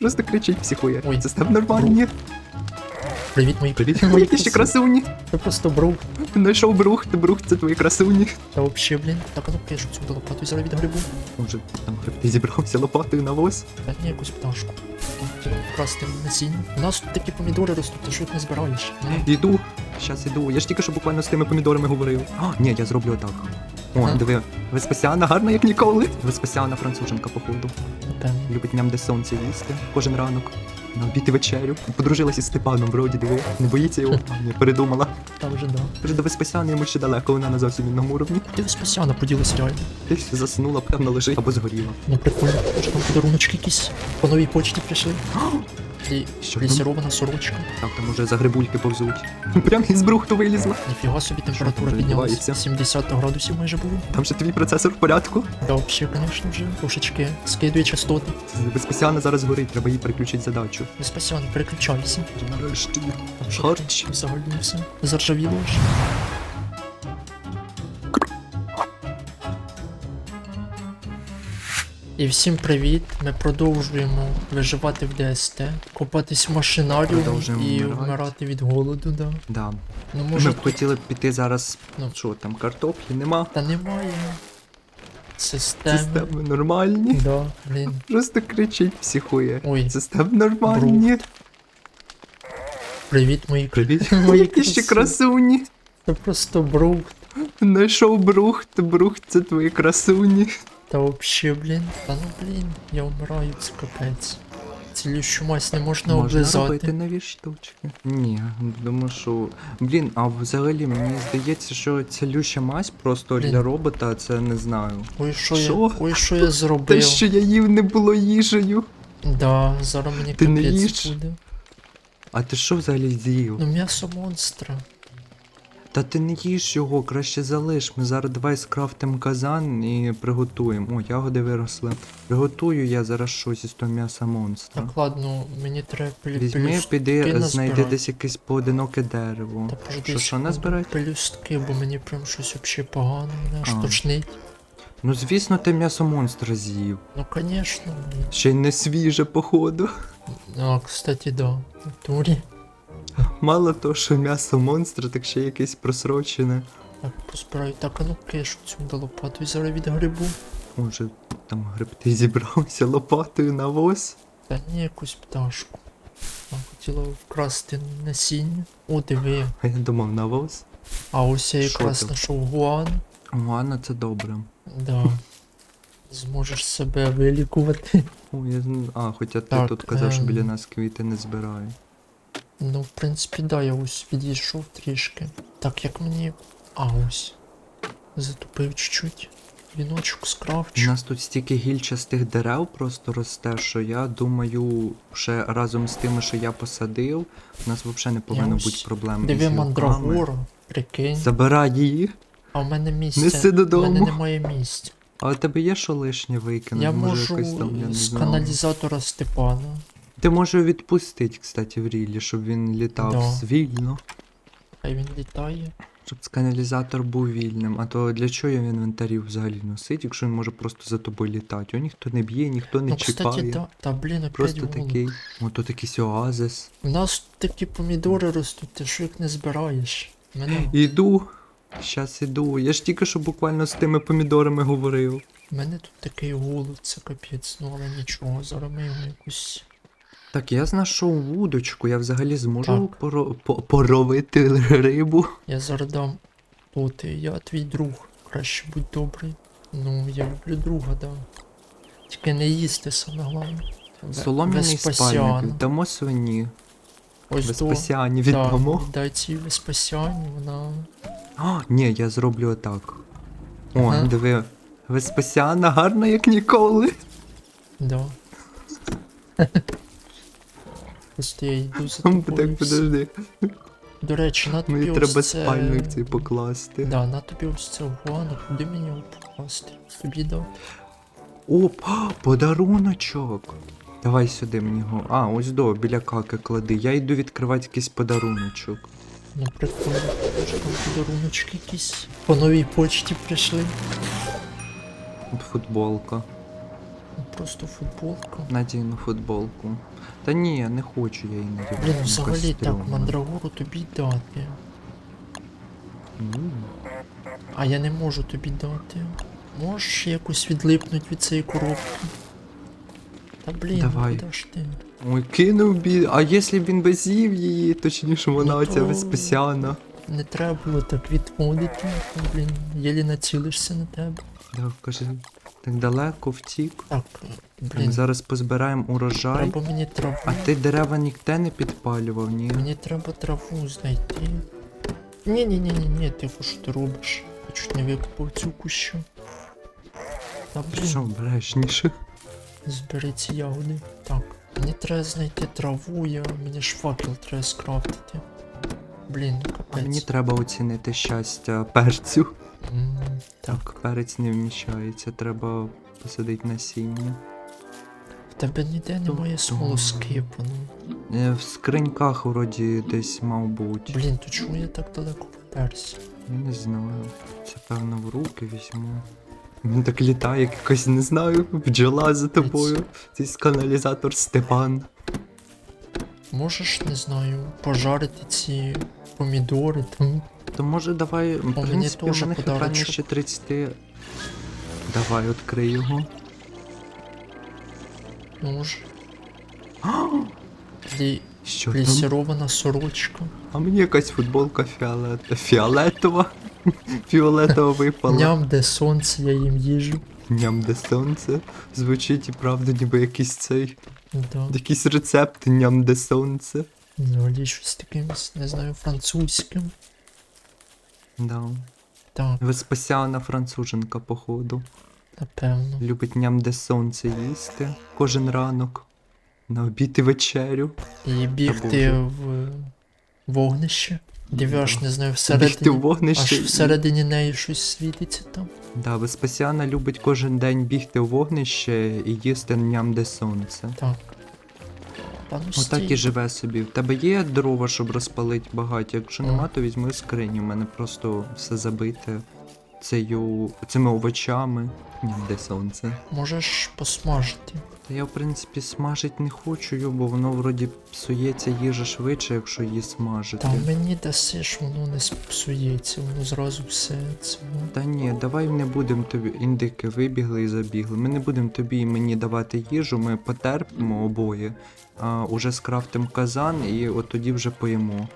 Просто кричить, психує. Ой. Це став нормальні. Привіт, мої Привіт, мої ти ще красуні. Це просто брух. Знайшов брухт, брухт, це твої красуні. Та вообще, блін. Так, а ну пишу цю лопату зараз від грибу. Може, там хребти зібрався лопатою на воз. Та ні, якусь пташку. Хотіла вкрасти насіння. У нас тут такі помідори ростуть, ти що їх не збираєш? Іду, щас іду. Я ж тільки що буквально з тими помідорами говорив. А, ні, я зроблю отак. О, диви, Веспасіана гарна, як ніколи. Веспасіана француженка, походу. Напевно. Любить ням де сонце їсти кожен ранок. На обід і вечерю. Подружилася із Степаном, вроді, диви. Не боїться його? не передумала. Та вже да. Вже до Веспасяна йому ще далеко, вона на зовсім іншому уровні. Ти Веспасяна поділася реально. Десь заснула, певно, лежить або згоріла. Ну прикольно. що там подаруночки якісь по новій почті прийшли. І Що лісірована сорочка. Так, там уже загрибульки повзуть. Прям із брухту вилізла. Ніфіга собі температура відбувається? 70 градусів майже було. Там ще твій процесор в порядку. Да, вообще, конечно вже. Трошечки скидує частоти. Веспасіана зараз горить, треба їй переключити задачу. Веспасіана, переключайся. Нарешті. Харч. Взагалі все. Заржавіло вже. І всім привіт! Ми продовжуємо виживати в ДСТ, копатись в Продовжуємо і вмирати. вмирати від голоду, да. Да. Ну Ми б хотіли б піти зараз. Ну. Що там, картоплі нема. Та немає. Системи. Системи нормальні. Да, блін. Просто кричить, психує. Ой. Системи нормальні. Привіт, мої Привіт. Мої Які ще красуні. красуні. Це просто брух. Знайшов брухт, брухт, це твої красуні. Та вообще, блін. Та ну блін, я вмираю, це капець. Цілющу мазь не можна, Можна облизати. робити нові штучки. Ні, думаю, що. Блін, а взагалі мені здається, що цілюща мазь просто Блін. для робота, це не знаю. Ой, що Що? я. Ой, що я Те, зробив. що я їв, не було їжею. Да, зараз мені Ти не капець їш? буде. А ти що взагалі з'їв? Ну м'ясо монстра. Та ти не їж його, краще залиш. Ми зараз давай скрафтимо казан і приготуємо. О, ягоди виросли. Приготую я зараз щось із того м'яса монстра. Так, ладно, мені треба пелю... Візьми, піди, знайди десь якесь поодиноке дерево. Що, що назбирати? Пелюстки, бо мені прям щось вообще погано, мене аж Ну звісно, ти м'ясо монстра з'їв. Ну конечно. Ще й не свіже, походу. А, кстати, да. В натурі. Мало того, що м'ясо монстра, так ще якесь просрочене. Так, поспираю. Так, а ну кишу цю до лопату зараз від грибу. Може, там грибти зібрався лопатою на воз. Та ні, якусь пташку. А, хотіла вкрасти насіння. О, диви. А я думав на воз. А ось я Що якраз ти? знайшов гуан. Ладно, це добре. Да. Зможеш себе вилікувати. О, я... зн- А, хоча ти Так, тут казав, що ем. біля нас квіти не збирають. Ну, в принципі, да, я ось відійшов трішки. Так, як мені. А ось. Затупив чуть-чуть. Віночок У нас тут стільки гільчастих дерев просто росте, що я думаю, ще разом з тими, що я посадив, у нас взагалі не повинно бути проблем. Диви мандрагора. Прикинь. Забирай її, А в мене місця. неси У мене немає місця. А у тебе є що лишнє викинути? Я може можу якось там, я не з знаю. каналізатора Степана. Ти можеш відпустити, кстати, в рілі, щоб він літав Да. вільно. Хай він літає. Щоб каналізатор був вільним. А то для чого його в інвентарі взагалі носить, якщо він може просто за тобою літати? Його ніхто не б'є, ніхто не ну, чіпає. кстати, да. Та блін, опять Просто голод. такий. О, тут якийсь оазис. У нас такі помідори ростуть, ти що їх не збираєш? Мене, Іду. Щас іду. Я ж тільки що буквально з тими помідорами говорив. мене тут такий голод, це капець, ну але нічого, зараз ми його якусь. Так, я знайшов вудочку, я взагалі зможу Так. поро... по- поровити рибу. Я зараз дам. О, ти, я твій друг. Краще будь добрий. Ну, я люблю друга, да. Тільки не їсти саме головне. Ве- Солом'яний Веспасіана. спальник. Віддамо свині. Ось до. Веспасіані Да, віддамо. дай цій Веспасіані, вона. А, ні, я зроблю отак. О, Ага. диви. Веспасіана гарна, як ніколи. Да. Просто я йду за Так, тобою. все. подожди. До речі, на тобі Мені ось треба це... спальник цей покласти. Да, на тобі ось це гуану, куди мені його покласти? Тобі дав. Оп, подаруночок. Давай сюди мені його. А, ось до, біля каки клади. Я йду відкривати якийсь подаруночок. Ну прикольно, що там подаруночки якісь. По новій почті прийшли. От футболка. Просто футболка. Надійну футболку. Та ні, не хочу я її надівати. Блін, взагалі так, мандрагору тобі дати. А я не можу тобі дати. Можеш якось відлипнути від цієї коробки? Та блін, Давай. куди ж ти? Ой, кинув бі. А якщо б він би з'їв її, точніше вона Ну, оця то-. Не треба було так відводити. Блін, єлі націлишся на тебе. Да, кажи, так далеко втік. Так, Так, блін, зараз позбираємо урожай. треба мені траву. А ти дерева ніде не підпалював, ні? Мені треба траву знайти. Ні, ні, ні, ні, ні, тихо, що ти робиш? Я чуть не викупив цю кущу. Та блін, що, обережніше? збери ці ягоди. Так. Мені треба знайти траву, я мені ж факел треба скрафтити. Блін, А капець. мені треба оцінити щастя перцю. Так, перець не вміщається, треба посадити насіння. В тебе ніде немає смолоскипу, ну. Е, В скриньках вроді десь мав бути. Блін, то чому я так далеко поперся? Я не знаю. Це певно в руки візьму. Він так літає, як якось не знаю, бджола за тобою. Цей каналізатор Степан. Можеш, не знаю, пожарити ці помідори там. То може давай, в мені принципі, в теж подарочок. ще 30. Давай, відкрий його. Може. Лі... Що там? Сорочка. А мені якась футболка фіолет... фіолетова. Фіолетова випала. Ням, де сонце, я їм їжу. Ням де сонце. Звучить і правда, ніби якийсь цей. Да. Якийсь рецепт ням де сонце. Взагалі щось таким, не знаю, французьким. Да. Так, Веспасіана француженка, походу. напевно. Любить ням де сонце їсти кожен ранок. На обід і вечерю. І бігти Боже. в вогнище. Дивяш, Да. не знаю, Бігти в всередині. вогнище. Аж і- всередині неї щось світиться там. Да, Веспасіана любить кожен день бігти у вогнище і їсти ням де сонце. Так. Ну Отак і живе собі. В тебе є дрова, щоб розпалити багаття? Якщо нема, то візьми скриню. У мене просто все забите цею, цими овочами. Ні, де сонце. Можеш посмажити. Та я, в принципі, смажить не хочу, його, бо воно вроді псується їжа швидше, якщо її смажити. Та мені дасиш, воно не псується, воно зразу все це. Та ні, давай не будемо тобі. Індики вибігли і забігли. Ми не будемо тобі і мені давати їжу, ми потерпимо обоє, а уже скрафтимо казан і от тоді вже поїмо.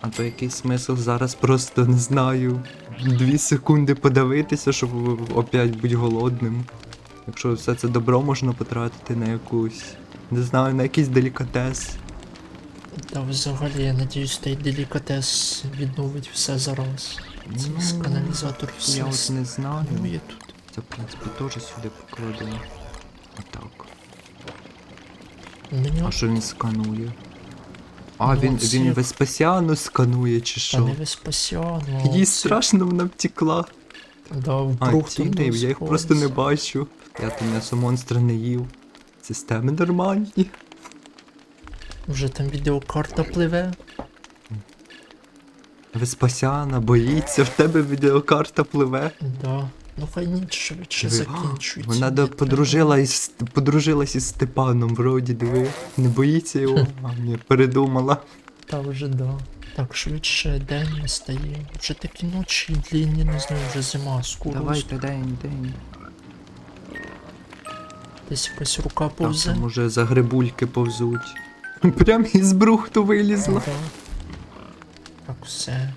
А то який смисл зараз просто не знаю. Дві секунди подавитися, щоб опять бути голодним. Якщо все це добро можна потратити на якусь. Не знаю, на якийсь делікатес. Та взагалі, я надіюсь, той делікатес відновить все зараз. Це Ну, каналізатор все Я от не знаю. станує тут. Це, в принципі, теж сюди покладено. Отак. Мені А що він сканує? А, Ну, він, це він як- Веспасіану сканує чи Та що? не Веспасіану, Їй це- страшно вона втекла. Да, в А, тіни, я їх просто не бачу. Я там м'ясо монстра не їв. Системи нормальні. Вже там відеокарта пливе. Веспасіана боїться, в тебе відеокарта пливе. Да. Ну хай ніч швидше Диви, закінчується. Вона до подружила із, подружилась із Степаном, вроді, диви. Не боїться його. А, ні, передумала. Та вже да. Так, швидше день настає. Вже такі ночі длінні, не знаю, вже зима скоро. Давайте день, день. Десь якась рука Так, повзе. там уже загрибульки повзуть. Прям із брухту вилізла. Ага. Так, все.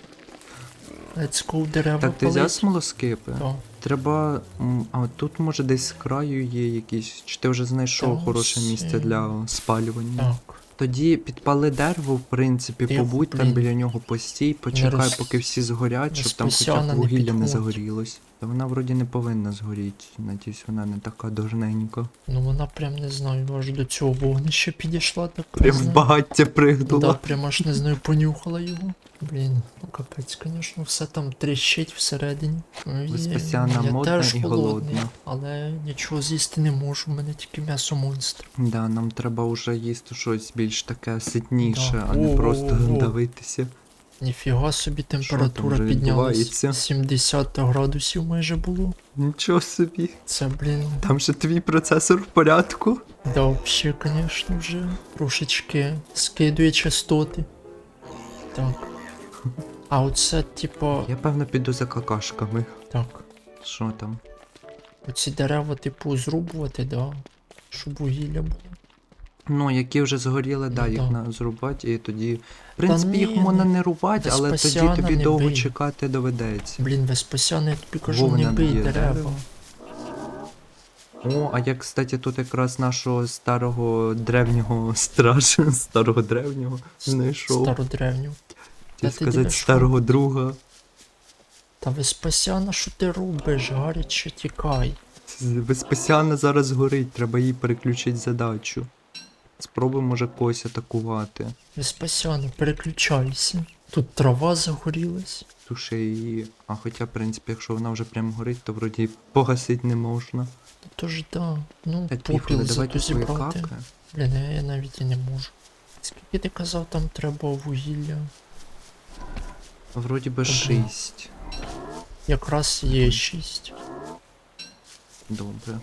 Let's go, дерева Так, ти взяв палить. смолоскипи? Так. Треба. м, А от тут може десь з краю є якісь. Чи ти вже знайшов Та хороше ось, місце е, для спалювання? Так. Тоді підпали дерево, в принципі, побудь там біля нього постій, почекай, роз- поки всі згорять, щоб там хоча б не вугілля не загорілось. Та вона вроді не повинна згоріти. Надіюсь, вона не така дожненька. Ну вона прям не знаю, аж до цього вогнища підійшла так. Прям в знаю. багаття Да, пригнула. прям аж не знаю, понюхала його. Блін, ну капець, звісно, все там тріщить всередині. Ну, Веспасіана я модна теж і голодна. Але нічого з'їсти не можу, в мене тільки м'ясо монстр. Да, нам треба вже їсти щось більш таке ситніше, Да. а не О, просто давитися. Ніфіга собі там температура вже піднялась. відбувається? 70 градусів майже було. Нічого собі. Це, блін, Там же твій процесор в порядку. да, взагалі, звісно, вже трошечки скидує частоти. Так. А оце, типа, Я певно піду за какашками. так. Що там? Оці дерева, типу, зрубувати, да. Щоб вугілля було. Ну, які вже згоріли, да, Ну, їх да. на зрубати, і тоді. В принципі, їх ні, можна не рубати, але тоді тобі довго бий. чекати доведеться. Блін, Веспасян, я тобі кажу, Вовна не бий дерева. О, а я, кстати, тут якраз нашого старого древнього стража, старого древнього знайшов. Стародревню. Та ти сказати дивиш, старого друга. Та Веспасяна, що ти робиш? Гаряче тікай. Веспасіана зараз горить, треба їй переключити задачу. Спробуй, може, когось атакувати. Веспасяна, переключайся. Тут трава загорілась. Туши її. А хоча, в принципі, якщо вона вже прям горить, то вроді погасити не можна. Ну тож да. Ну, Та попіл зато зібрати. Блін, я, я навіть і не можу. Скільки ти казав, там треба вугілля? Вроді би 6. Якраз є 6. Добре.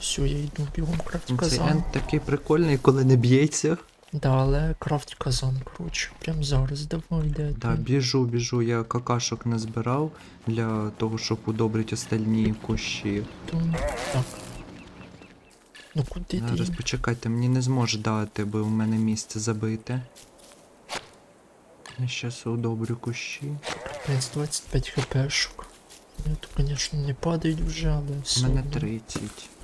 Все, я йду бігом крафт Ну, Цей казан. енд такий прикольний, коли не б'ється. Да, але крафт казан, коротше. Прям зараз, давай, де Да, ти? біжу, біжу, я какашок не збирав для того, щоб удобрити остальні кущі. Тум. Так. Ну куди ти? Зараз почекайте, мені не зможе дати, бо у мене місце забите. Я щас удобрю кущі. Принц 25 хпшок. Ну, то, звісно, не падають вже, але У все. мене одно. 30.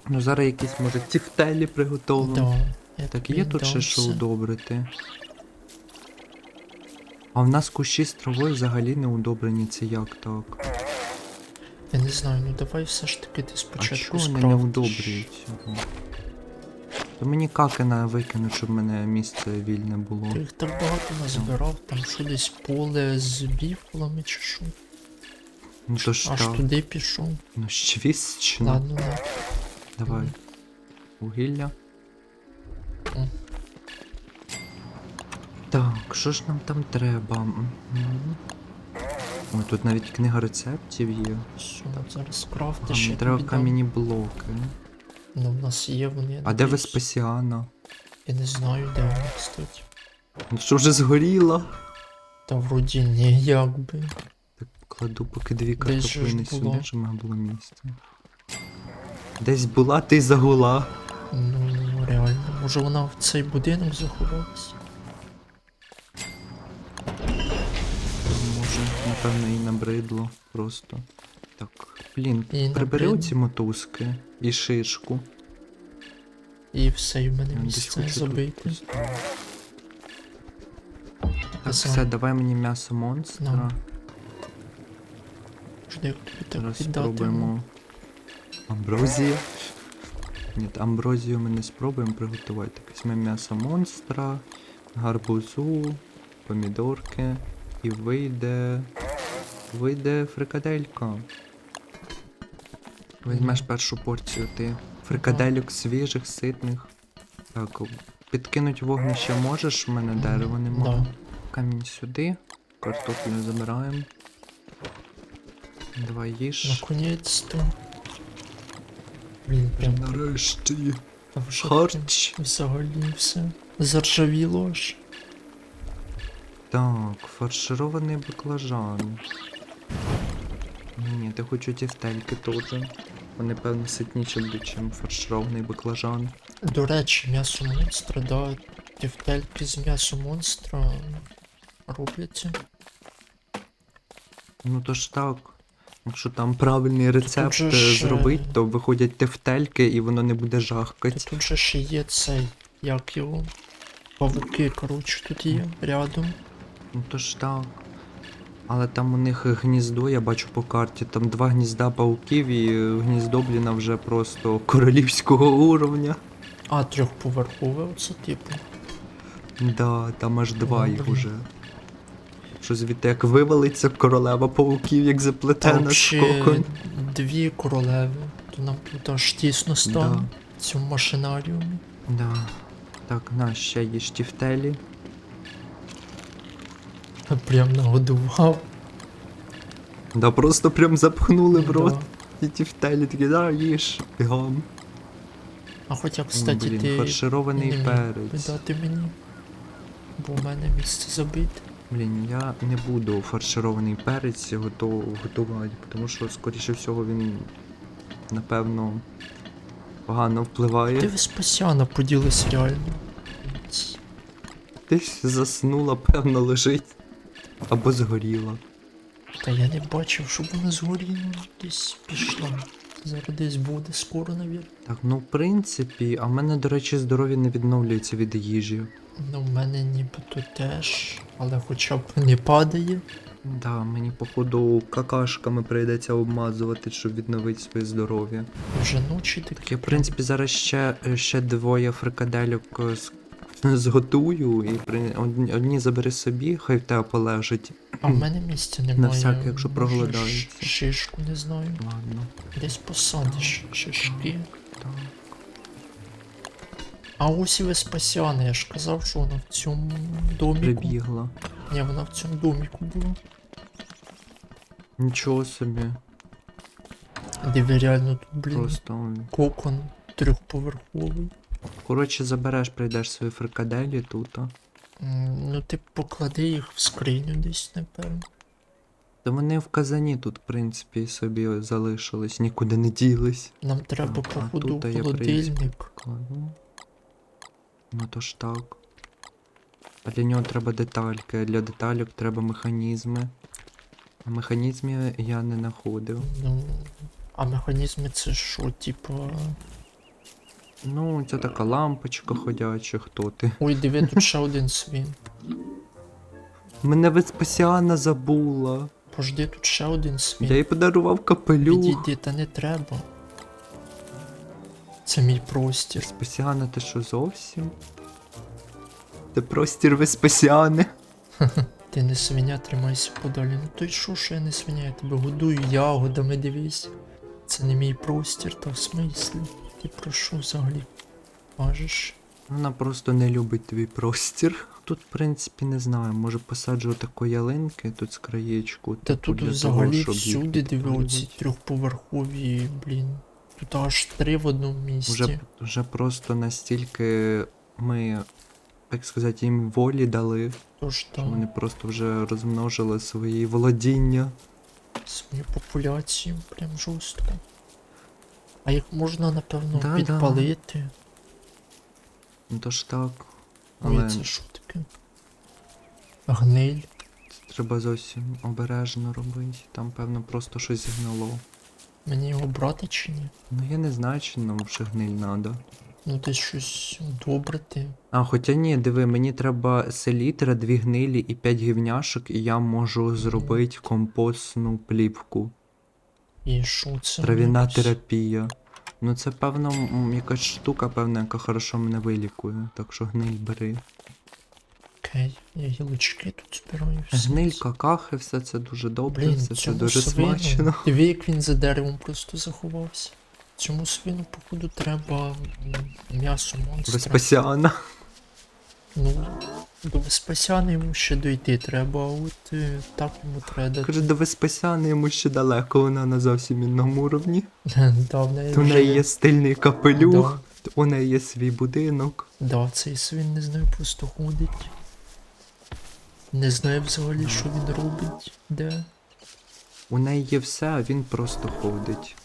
Ну зараз якісь, може, тіфтелі приготовлю. Да, я Так тобі є тут ще дам що все. удобрити. А в нас кущі з травою взагалі не удобрені, це як так? Я не знаю, ну давай все ж таки ти А спочатку чого вони не скрафтиш. удобрюють цього? То мені какина викинуть, щоб мене місце вільне було. Ти їх так багато назбирав, там що десь поле з бівколами чи що. Ну то ж Аж так. туди пішов. Ну щвіщно. Ладно, не. Давай. Вугілля. О. Так, що ж нам там треба? Ой, тут навіть книга рецептів є. Все, зараз А, крафтиш. мені треба тобі дам. кам'яні блоки. Ну, в нас є вони. А де надіюсь. Веспасіана? Я не знаю, де вони, кстати. Ну що вже згоріла? Та вроді ні, як би. Так, кладу поки дві картоплини сюди, щоб мене було місце. Десь була, ти загула. Ну, реально. Може вона в цей будинок заховалась? Може, напевно, і набридло просто. Так, блін, Їй прибери набридло. оці мотузки і шишку. І все, і в мене Я десь місце хочу тут забити. Так, Казан. все, давай мені м'ясо монстра. Ну, Жди, як тобі так Зараз віддати. ну. спробуємо. Амброзія. Ні, амброзію ми не спробуємо приготувати. Так, візьмемо м'ясо монстра, гарбузу, помідорки. І вийде. Вийде фрикаделька. Візьмеш першу порцію ти. Фрикадельок свіжих, ситних. Так, підкинуть вогнище можеш, в мене дерева немає. Да. Камінь сюди, картоплю забираємо. Давай їж. Наконець-то. Блін, прям Нарешті. та Харч. взагалі все. Заржавіло аж. Так, фарширований баклажан. Ні, ні, ти хочу тефтельки теж. Вони, певно, ситніші будуть, ніж фарширований баклажан. До речі, м'ясо монстра, да. Тефтельки з м'ясо монстра робляться. Ну то ж так. Якщо там правильний рецепт же е, ж, зробити, то виходять тефтельки і воно не буде Та жахкать. тут же ще є цей, як його. Павуки, коротше, тут є рядом. Ну то ж так. Але там у них гніздо, я бачу по карті, там два гнізда пауків і гніздо, бліна, вже просто королівського уровня. А, трьохповерхове оце типу. Да, там аж два Ну, їх уже. Що звідти як вивалиться королева пауків, як заплетена скоконь. дві королеви. То нам тут аж тісно стане в цьому машинаріумі. Да. Так, на, ще є штіфтелі. Прям нагодував. Да просто прям запхнули в рот. І ті в телі такі, да, їж, бігом. А хоча, кстати, Блін, ти фарширований не перець. дати мені. Бо в мене місце забите. Блін, я не буду фарширований перець готов, готувати, тому що, скоріше всього, він напевно погано впливає. Ти Веспасіана поділись реально. Десь заснула, певно, лежить. Або згоріла. Та я не бачив, щоб вона згоріла. Десь пішла. Зараз десь буде скоро, навірно. Так, ну в принципі, а в мене, до речі, здоров'я не відновлюється від їжі. Ну, в мене нібито теж, але хоча б не падає. Да, мені походу какашками прийдеться обмазувати, щоб відновити своє здоров'я. Вже ночі такі. Так я, в принципі, зараз ще, ще двоє фрикадельок з- зготую і при... одні, забери собі, хай в тебе полежить. А в мене місця немає. На всяк, якщо проголодається. Шишку не знаю. Ладно, Десь посадиш шишки. так. А ось і Веспасіана, я ж казав, що вона в цьому доміку. Прибігла. Ні, вона в цьому доміку була. Нічого собі. Диви реально тут, блін, Просто. кокон трьохповерховий. Коротше, забереш, прийдеш свої фрикаделі тут. а. Ну ти поклади їх в скриню десь, напевно. Та вони в казані тут, в принципі, собі залишились, нікуди не ділись. Нам треба, Так, а походу, тут я холодильник. Кладу. Ну то ж так. А для нього треба детальки, а для деталек треба механізми. А механізмів я не знаходив. Ну, а механізми це що, типа. Ну, це така лампочка ходяча, хто ти. Ой, диви, тут ще один свін. Мене Веспасіана забула. Пожди, тут ще один свін. Я їй подарував капелюх. Відійди, та не треба. Це мій простір. Веспасіана, ти що зовсім? Це простір Веспасіани. Ти не свиня, тримайся подалі. Ну то й що, що я не свиня, я тебе годую ягодами, дивись. Це не мій простір, та в смислі. Ти про що взагалі? Кажеш? Вона просто не любить твій простір. Тут, в принципі, не знаю, може посаджу таку ялинки тут з краєчку. Та типу, тут для взагалі того, всюди диви оці трьохповерхові, блін. Тут аж три в одному місці. Вже, вже просто настільки ми, так сказати, їм волі дали, Тож що вони просто вже розмножили свої володіння. свою популяцію прям жорстко. А їх можна, напевно, Да-да. підпалити. Ну то ж так. Ой, це що таке? Гниль. Це треба зовсім обережно робити. Там, певно, просто щось гнило. Мені його брати чи ні? Ну я не знаю, чи нам вже гниль надо. Ну десь щось добрити. А, хоча ні, диви, мені треба селітра, дві гнилі і п'ять гівняшок, і я можу зробити компостну плівку. І що це? Трав'яна якось? терапія. Ну це певно м, якась штука, певна, яка хорошо мене вилікує. Так що гниль бери. Окей, я гілочки тут збираю. все Гниль, це. какахи, все це дуже добре, Блін, все це цьому дуже свину, смачно. Диви, як він за деревом просто заховався. Цьому свину, походу, треба м, м'ясо монстра. Веспасіана. Ну, до Веспасяна йому ще дойти треба, а от е, так йому треба дати. Каже, до Веспасіани йому ще далеко, вона на зовсім інному уровні. да, в неї То в вже неї є стильний капелюх, у неї є свій будинок. Да, цей свин не знаю, просто ходить. Не знаю взагалі, що він робить, де. У неї є все, а він просто ходить.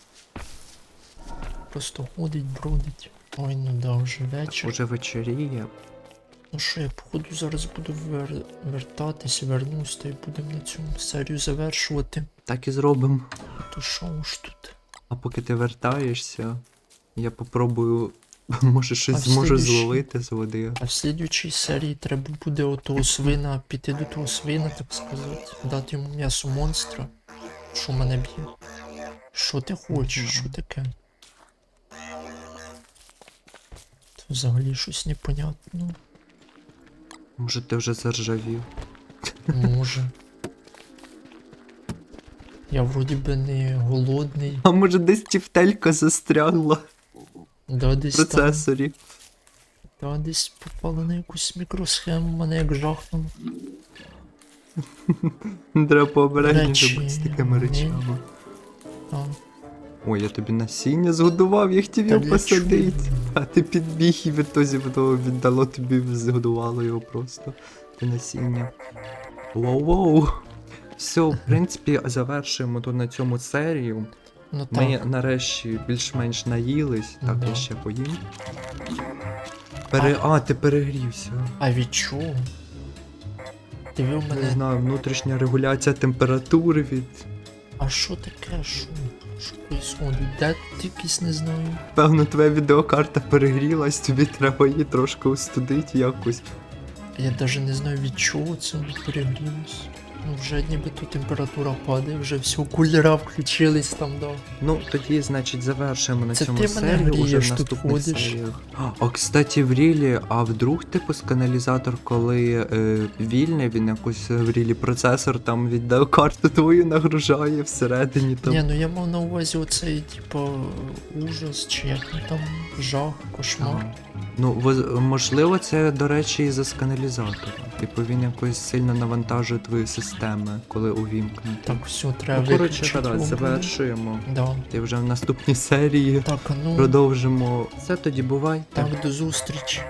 Просто ходить, бродить. Ой, ну да, вже вечір. Уже вечоріє. Ну що, я походу зараз буду вер... вертатись, вернусь, та й будемо на цьому серію завершувати. Так і зробимо. То що ж тут? А поки ти вертаєшся, я попробую, може щось зможу зловити з води. А в слідуючій серії треба буде отого свина, піти до того свина, так сказати, дати йому м'ясо монстра, що мене б'є. Що ти хочеш? Що таке? Це взагалі щось непонятно. Може ти вже заржавів. Може. Я вроді би не голодний. А може десь тівтелька застрягла Да, в десь там. процесорі. Да, десь попала на якусь мікросхему, мене як жахнуло. Треба пообережніше бути з такими речами. Ой, я тобі насіння згодував, я хотів його посадити. А ти підбіг і відтоді воно віддало тобі, згодувало його просто. Ти насіння. Воу-воу. Все, в принципі, завершуємо тут на цьому серію. ну Ми так. нарешті більш-менш наїлись. Так, Да. я ще поїм. Пере... А, ти перегрівся. А від чого? Диви в Не мене. знаю, внутрішня регуляція температури від. А що таке? Що? Що происходить? Де ти якийсь не знаю? Певно, твоя відеокарта перегрілась, тобі треба її трошки остудити якось. Я даже не знаю від чого це перегрілось. Ну вже ніби тут температура падає, вже все, кулера включились там, да. Ну, тоді, значить, завершуємо на Це цьому ти мене серію уже в тут наступних ходиш. серіях. А, кстати, в Рілі, а вдруг типу з каналізатор, коли е, вільний, він якось в Рілі процесор там відеокарту твою нагружає всередині там. Ні, ну я мав на увазі оцей, типу, ужас, чи як він там жах, кошмар. Ну, воз- можливо, це, до речі, і за з каналізатором. Типу він якось сильно навантажує твої системи, коли увімкнути. Так, все, треба ну, коротше, виключити завершуємо. Да. Ти вже в наступній серії Так, ну, продовжимо. Все тоді бувай. так, до зустрічі.